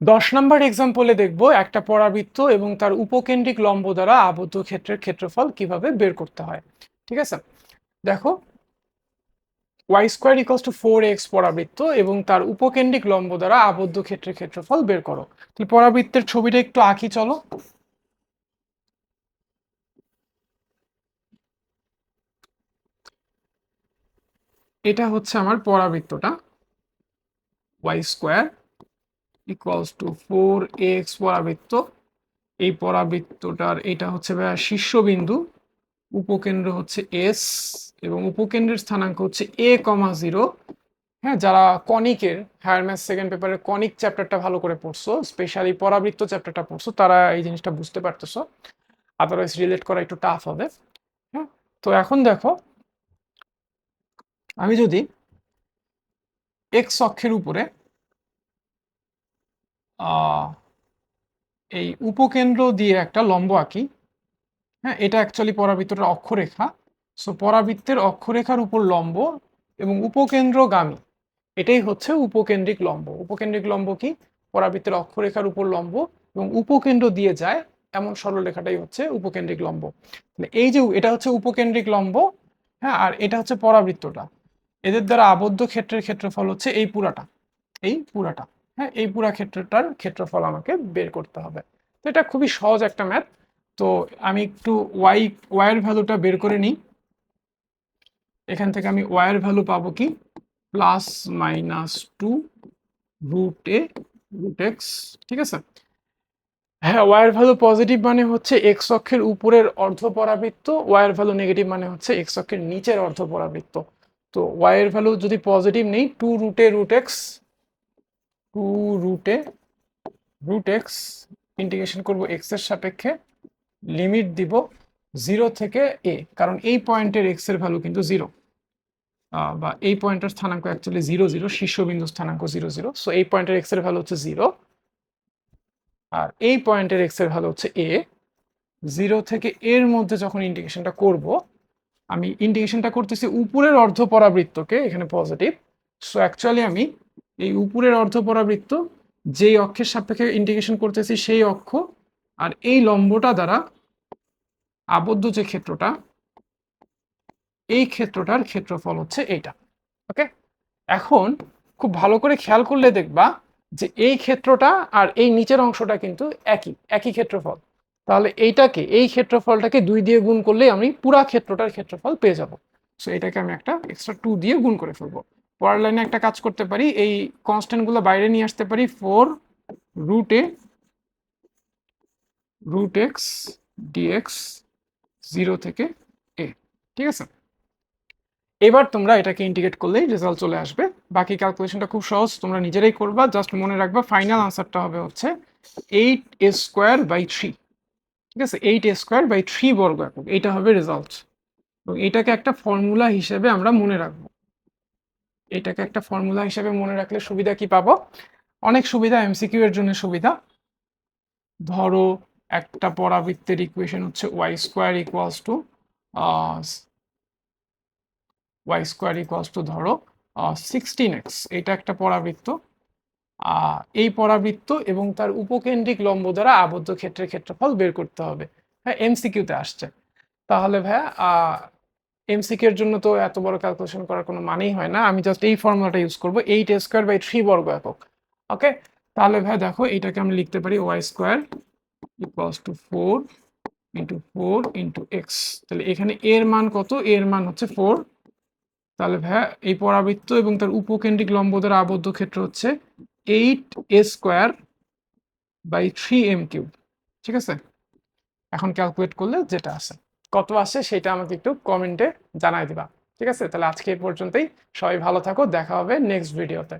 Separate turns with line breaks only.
দশ নম্বর এক্সাম্পলে দেখব একটা পরাবৃত্ত এবং তার উপকেন্দ্রিক লম্ব দ্বারা আবদ্ধ ক্ষেত্রের ক্ষেত্রফল কীভাবে বের করতে হয়। ঠিক আছে? দেখো Y square equals to four X পরাবৃত্ত এবং তার উপকেন্দ্রিক লম্ব দ্বারা আবদ্ধ ক্ষেত্রের ক্ষেত্রফল বের করো। তাহলে পরাবৃত্তের ছবিটা একটু আঁকি, চলো। এটা হচ্ছে আমার পরাবৃত্তটা Y square equals to four X পরাবৃত্ত। এই পরাবৃত্তটার এটা হচ্ছে ভাইয়া শীর্ষবিন্দু। উপকেন্দ্র হচ্ছে এস এবং উপকেন্দ্রের স্থানাঙ্ক হচ্ছে এ কমা জিরো। হ্যাঁ যারা কনিকের হায়ার ম্যাথ সেকেন্ড পেপারের কনিক চ্যাপ্টারটা ভালো করে পড়ছো স্পেশালি পরাবৃত্ত চ্যাপ্টারটা পড়ছো, তারা এই জিনিসটা বুঝতে পারতেছো। আদারওয়াইজ রিলেট করা একটু টাফ হবে। হ্যাঁ তো এখন দেখো, আমি যদি এক্স অক্ষের উপরে এই উপকেন্দ্র দিয়ে একটা লম্ব আঁকি। হ্যাঁ এটা অ্যাকচুয়ালি পরাবৃত্তটার অক্ষরেখা। সো পরাবৃত্তের অক্ষরেখার উপর লম্ব এবং উপকেন্দ্রগামী, এটাই হচ্ছে উপকেন্দ্রিক লম্ব। উপকেন্দ্রিক লম্ব কি? পরাবৃত্তের অক্ষরেখার উপর লম্ব এবং উপকেন্দ্র দিয়ে যায়, এমন সরলরেখাটাই হচ্ছে উপকেন্দ্রিক লম্ব। এই যে এটা হচ্ছে উপকেন্দ্রিক লম্ব হ্যাঁ আর এটা হচ্ছে পরাবৃত্তটা। এদের দ্বারা আবদ্ধ ক্ষেত্রের ক্ষেত্রফল হচ্ছে এই পুরাটা এই পুরাটা। হ্যাঁ এই পুরা ক্ষেত্রটার ক্ষেত্রফল আমাকে বের করতে হবে। তো এটা খুবই সহজ একটা ম্যাথ তো আমি একটু ওয়াই ওয়াইয়ের ভ্যালুটা বের করে নিই। এখান থেকে আমি ওয়াইয়ের ভ্যালু পাবো কি? Plus minus two root A root X ঠিক আছে? হ্যাঁ ওয়াইয়ের ভ্যালু পজিটিভ মানে হচ্ছে এক্স অক্ষের উপরের অর্ধ পরাবৃত্ত ওয়াইয়ের ভ্যালু নেগেটিভ মানে হচ্ছে এক্স অক্ষের নিচের অর্ধ পরাবৃত্ত তো ওয়াইয়ের ভ্যালু যদি পজিটিভ নেই টু রুটে রুট এক্স টু রুটে, রুট এক্স ইন্টিগ্রেশন করব এক্সের সাপেক্ষে, লিমিট দিব জিরো থেকে এ, কারণ এই পয়েন্টের এক্সের ভ্যালু কিন্তু জিরো। বা এই পয়েন্টের স্থানাঙ্ক অ্যাকচুয়ালি জিরো জিরো শীর্ষবিন্দু স্থানাঙ্ক জিরো জিরো সো এই পয়েন্টের এক্সের ভ্যালু হচ্ছে জিরো। আর এই পয়েন্টের এক্সের ভ্যালু হচ্ছে এ। জিরো থেকে এর মধ্যে যখন ইন্টিগ্রেশনটা করব, আমি ইন্টিগ্রেশনটা করতেছি উপরের অর্ধ পরাবৃত্তকে এখানে পজিটিভ সো অ্যাকচুয়ালি আমি এই উপরের অর্ধ পরাবৃত্ত, যেই অক্ষের সাপেক্ষে ইন্টিগ্রেশন করতেছি সেই অক্ষ আর এই লম্বটা দ্বারা আবদ্ধ যে ক্ষেত্রটা, এই ক্ষেত্রটার ক্ষেত্রফল হচ্ছে এইটা, ওকে? এখন খুব ভালো করে খেয়াল করলে দেখবা যে এই ক্ষেত্রটা আর এই নিচের অংশটা কিন্তু একই একই ক্ষেত্রফল। তাহলে এইটাকে, এই ক্ষেত্রফলটাকে দুই দিয়ে গুণ করলেই আমি পুরা ক্ষেত্রটার ক্ষেত্রফল পেয়ে যাব। সো এটাকে আমি একটা এক্সট্রা টু দিয়ে গুণ করে ফেলব। পরের লাইনে একটা কাজ করতে পারি, এই কনস্ট্যান্টগুলো বাইরে নিয়ে আসতে পারি four root a root x dx zero থেকে এ ঠিক আছে? এবার তোমরা এটাকে ইন্টিগ্রেট করলেই রেজাল্ট চলে আসবে। বাকি ক্যালকুলেশনটা খুব সহজ, তোমরা নিজেরাই করবা জাস্ট মনে রাখবা ফাইনাল আনসারটা হবে হচ্ছে eight a square by three ঠিক আছে? Eight a square by three বর্গ একক এইটা হবে রেজাল্ট এবং এটাকে একটা ফর্মুলা হিসেবে আমরা মনে রাখব। এটাকে একটা ফর্মুলা হিসেবে মনে রাখলে সুবিধা কি পাবো? অনেক সুবিধা এমসিকিউ এর জন্য সুবিধা। ধরো, একটা পরাবৃত্তের ইকুয়েশন হচ্ছে y square equals to y square equals to ধরো সিক্সটিন এক্স এটা একটা পরাবৃত্ত। এই পরাবৃত্ত এবং তার উপকেন্দ্রিক লম্ব দ্বারা আবদ্ধ ক্ষেত্রের ক্ষেত্রফল বের করতে হবে। হ্যাঁ এমসিকিউতে আসছে। তাহলে ভাইয়া এমসিকিউ এর জন্য তো এত বড় ক্যালকুলেশন করার কোনো মানেই হয় না। আমি জাস্ট এই ফর্মুলাটা ইউজ করব এইট স্কোয়ার বাই থ্রি বর্গ একক ওকে তাহলে ভাই দেখো এটাকে আমি লিখতে পারি y square equals to four into four into x তাহলে এখানে এর মান কত? এর মান হচ্ছে ফোর তাহলে ভাইয়া এই পরাবৃত্ত এবং তার উপকেন্দ্রিক লম্ব দ্বারা আবদ্ধ ক্ষেত্র হচ্ছে eight a square by three m cube ঠিক আছে? এখন ক্যালকুলেট করলে যেটা আছে। কত আসে সেটা আমাকে একটু কমেন্টে জানাই দিবা। ঠিক আছে? তাহলে আজকে এই পর্যন্তই। সবাই ভালো থাকো। দেখা হবে নেক্সট ভিডিওতে